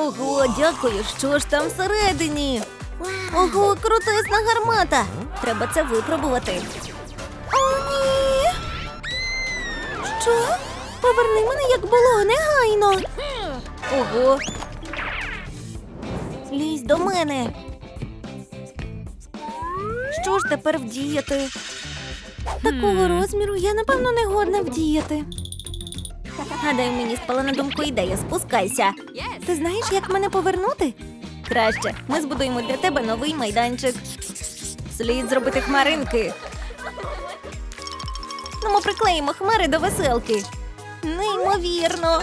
Ого, дякую. Що ж там всередині? Ого, крутесна гармата. Треба це випробувати. О, ні. Що? Поверни мене, як було, негайно. Ого. Лізь до мене. Що ж тепер вдіяти? Такого розміру я, напевно, не годна вдіяти. Гадаю, мені спала на думку ідея. Спускайся. Ти знаєш, як мене повернути? Краще, ми збудуємо для тебе новий майданчик. Слід зробити хмаринки. Ну, ми приклеїмо хмари до веселки. Неймовірно.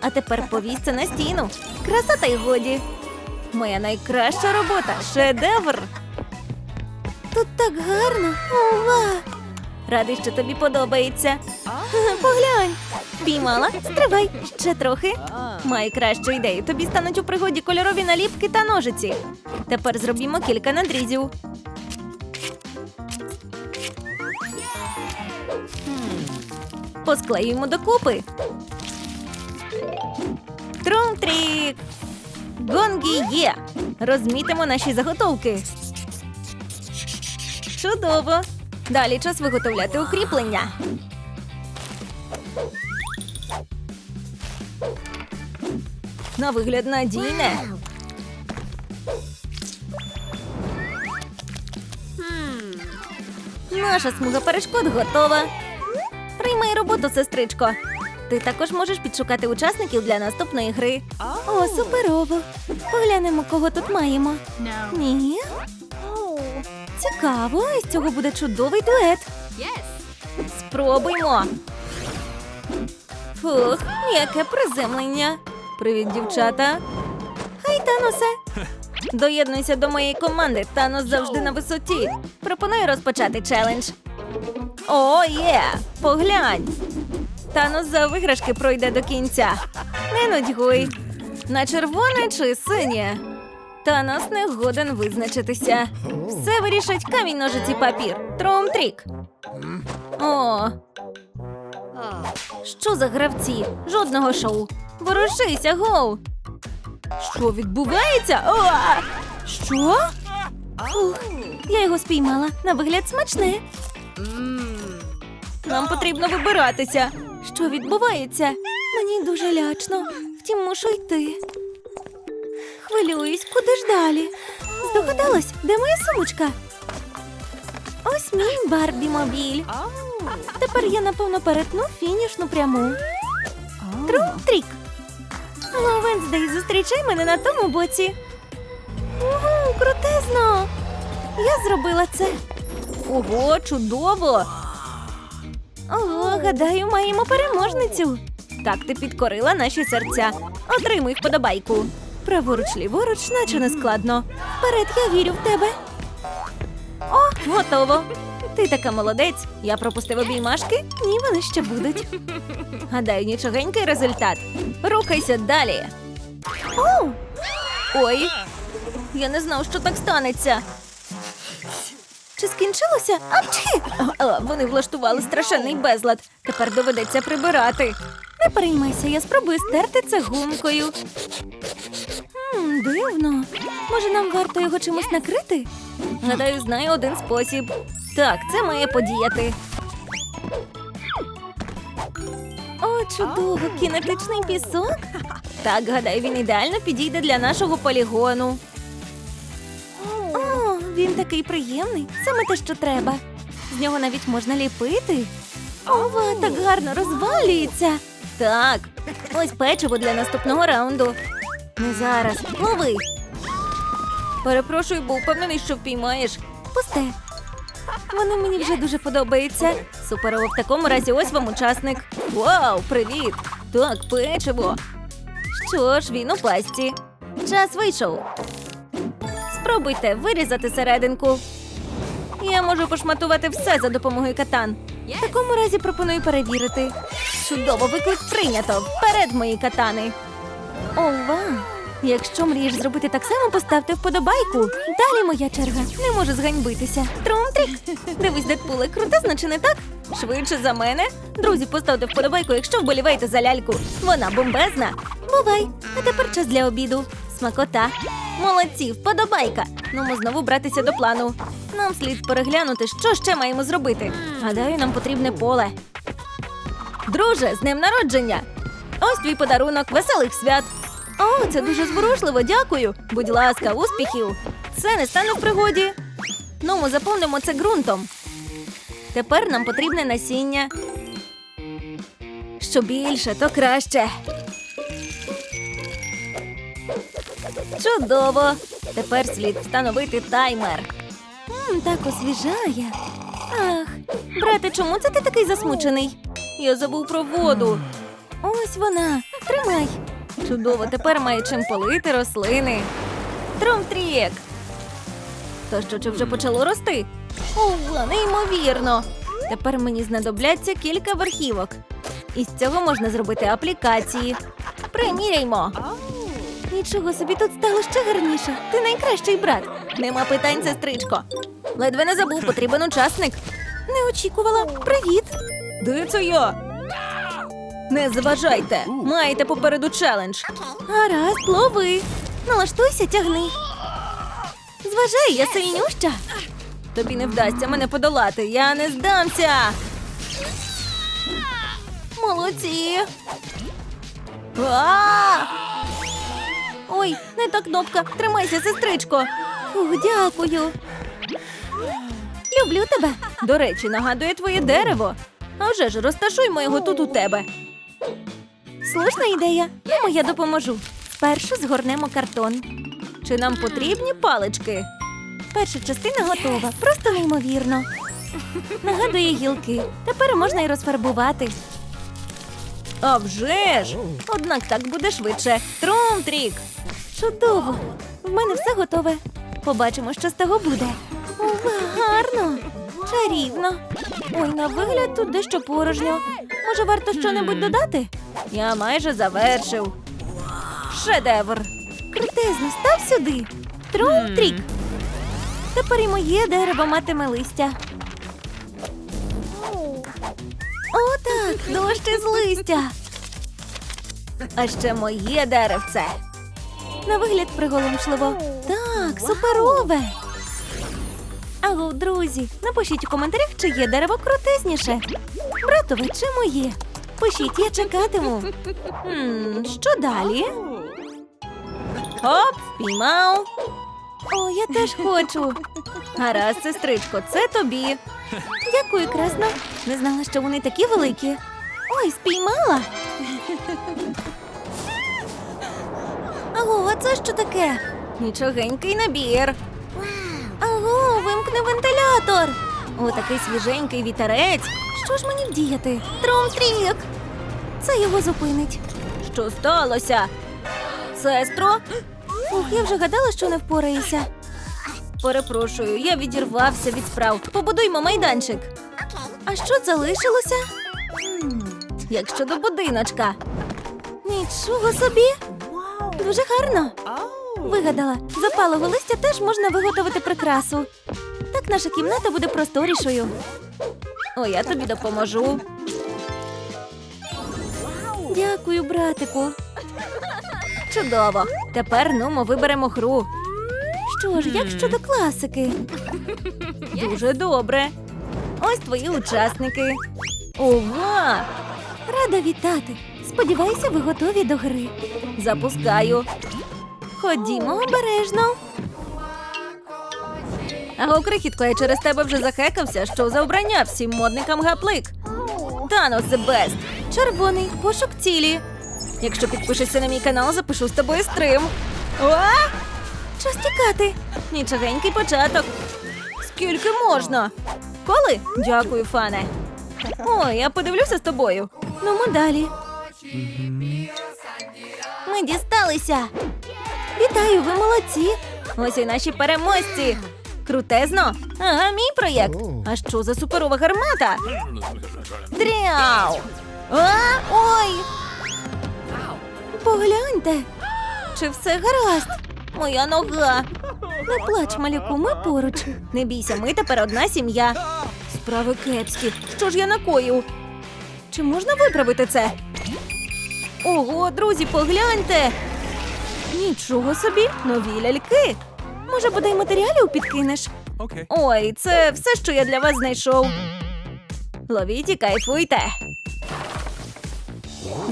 А тепер повісь це на стіну. Краса та й годі. Моя найкраща робота шедевр. Тут так гарно. Ова. Радий, що тобі подобається. Поглянь. Піймала, стривай ще трохи. Маю кращу ідею. Тобі стануть у пригоді кольорові наліпки та ножиці. Тепер зробімо кілька надрізів. Посклеюємо докупи. Трум-трік! Гонгі є! Розмітимо наші заготовки. Чудово! Далі час виготовляти укріплення. На вигляд надійне. Наша смуга перешкод готова. Приймай роботу, сестричко. Ти також можеш підшукати учасників для наступної гри. О, суперово. Поглянемо, кого тут маємо. Ні. Цікаво, з цього буде чудовий дует. Спробуймо. Фух, яке приземлення. Привіт, дівчата. Хай, Таносе. Доєднуйся до моєї команди. Танос завжди на висоті. Пропоную розпочати челендж. О, є! Поглянь. Танос за виграшки пройде до кінця. Не нудьгуй. На червоне чи синє? Танос не годен визначитися. Все вирішить камінь, ножиці, папір. Трум-трік. О, що за гравці? Жодного шоу. Ворушися, гоу. Що відбувається? О! Що? Фух, я його спіймала. На вигляд смачне. Нам потрібно вибиратися. Що відбувається? Мені дуже лячно. Втім, мушу йти. Хвилююсь, куди ж далі? Здогадалась, де моя сумочка? Ось мій Барбі-мобіль. Тепер я, напевно, перетну фінішну пряму. Трум-трік. Алло, Венздей, зустрічай мене на тому боці. Ого, крутезно! Я зробила це. Ого, чудово! Ого, гадаю, маємо переможницю. Так ти підкорила наші серця. Отримуй вподобайку. Праворуч, ліворуч, наче не складно. Вперед, я вірю в тебе. О, готово. Ти така молодець. Я пропустив обіймашки? Ні, вони ще будуть. Гадаю, нічогенький результат. Рухайся далі. Оу! Ой, я не знав, що так станеться. Чи скінчилося? О, вони влаштували страшенний безлад. Тепер доведеться прибирати. Не переймайся, я спробую стерти це гумкою. Дивно. Може, нам варто його чимось накрити? Гадаю, знаю один спосіб. Так, це має подіяти. О, чудово, кінетичний пісок. Так, гадаю, він ідеально підійде для нашого полігону. О, він такий приємний, саме те, що треба. З нього навіть можна ліпити. Ова, так гарно розвалюється. Так, ось печиво для наступного раунду. Не зараз. Лови. Перепрошую, був впевнений, що впіймаєш. Пусте. Вони мені вже дуже подобаються. Суперово, в такому разі ось вам учасник. Вау, привіт! Так, печиво. Що ж, він у пасті. Час вийшов. Спробуйте вирізати серединку. Я можу пошматувати все за допомогою катан. В такому разі пропоную перевірити. Чудово, виклик прийнято. Вперед, мої катани. Ова! Якщо мрієш зробити так само, поставте вподобайку. Далі моя черга. Не можу зганьбитися. Трум-трік. Дивись, Дедпуле, крутизна чи не так? Швидше за мене. Друзі, поставте вподобайку, якщо вболіваєте за ляльку. Вона бомбезна. Бувай, а тепер час для обіду. Смакота. Молодці, вподобайка. Ну, ми знову братися до плану. Нам слід переглянути, що ще маємо зробити. Гадаю, нам потрібне поле. Друже, з днем народження! Ось твій подарунок, веселих свят. О, це дуже зворушливо, дякую. Будь ласка, успіхів. Це не стане в пригоді. Ну, ми заповнимо це ґрунтом. Тепер нам потрібне насіння. Що більше, то краще. Чудово! Тепер слід встановити таймер. М, так освіжає. Ах, брате, чому це ти такий засмучений? Я забув про воду. Ось вона. Тримай. Чудово, тепер має чим полити рослини. Трумтрік. То що чи вже почало рости? Ова, неймовірно. Тепер мені знадобляться кілька верхівок. Із цього можна зробити аплікації. Приміряймо. Нічого собі тут стало ще гарніше. Ти найкращий брат. Нема питань, сестричко. Ледве не забув, потрібен учасник. Не очікувала. Привіт. Де це я? Не заважайте. Маєте попереду челендж. Гаразд, лови. Налаштуйся, тягни. Зважай, я сильнюща. Тобі не вдасться мене подолати. Я не здамся. Молодці. А! Ой, не та кнопка. Тримайся, сестричко. Фух, дякую. Люблю тебе. До речі, нагадує твоє дерево. А вже ж розташуймо його тут у тебе. Слушна ідея. Ну, я допоможу. Спершу згорнемо картон. Чи нам потрібні палички? Перша частина готова, просто неймовірно. Нагадує гілки. Тепер можна й розфарбувати. А вже ж! Однак так буде швидше. Трум-трік! Чудово! В мене все готове. Побачимо, що з того буде. Ова, гарно! Чарівно. Ой, на вигляд тут дещо порожньо. Може, варто щонебудь додати? Я майже завершив. Шедевр. Крутезно, став сюди. Трум-трік. Тепер і моє дерево матиме листя. О, так, дощ із листя. А ще моє деревце. На вигляд приголомшливо. Так, суперове. Аго, друзі, напишіть у коментарях, чи є дерево крутизніше. Братове чи моє. Пишіть, я чекатиму. Хм, що далі? Оп, впіймав. О, я теж хочу. Гаразд, сестричко, це тобі. Дякую, красно. Не знала, що вони такі великі. Ой, спіймала. Аго, а це що таке? Нічогенький набір. Аго, вимкни вентилятор. О, такий свіженький вітерець. Що ж мені вдіяти? Трум-трік. Це його зупинить. Що сталося? Сестро? Ух, я вже гадала, що не впораюся. Перепрошую, я відірвався від справ. Побудуймо майданчик. А що залишилося? Як щодо будиночка? Нічого собі. Дуже гарно. Вигадала, з опалого листя теж можна виготовити прикрасу. Так наша кімната буде просторішою. О, я тобі допоможу. Дякую, братику. Чудово. Тепер ну ми виберемо гру. Що ж, як щодо класики? Дуже добре. Ось твої учасники. Ова! Рада вітати. Сподіваюся, ви готові до гри. Запускаю. Ходімо обережно. Аго, крихітко, я через тебе вже захекався, що за обрання всім модникам гаплик. Танос the best. Червоний, пошук цілі. Якщо підпишешся на мій канал, запишу з тобою стрим. О! Час тікати. Нічогенький початок. Скільки можна? Коли? Дякую, фане. О, я подивлюся з тобою. Ну, ми далі. Ми дісталися. Вітаю, ви молодці. Ось і наші переможці. Крутезно. Ага, мій проєкт. А що за суперова гармата? Дряу! А, ой! Погляньте. Чи все гаразд? Моя нога. Не плач, малюку, ми поруч. Не бійся, ми тепер одна сім'я. Справи кепські. Що ж я накоїв? Чи можна виправити це? Ого, друзі, погляньте! Нічого собі, нові ляльки. Може, бодай матеріалів підкинеш? Okay. Ой, це все, що я для вас знайшов. Ловіть і кайфуйте.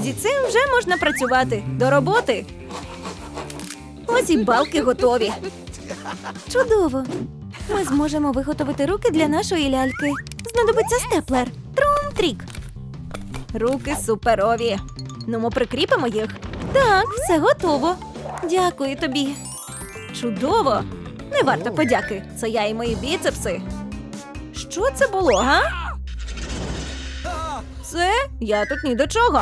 Зі цим вже можна працювати. До роботи. Ось і балки готові. Чудово. Ми зможемо виготовити руки для нашої ляльки. Знадобиться степлер. Трум-трік. Руки суперові. Ну, ми прикріпимо їх. Так, все готово. Дякую тобі. Чудово! Не варто подяки. Це я і мої біцепси. Що це було, га? Це я тут ні до чого.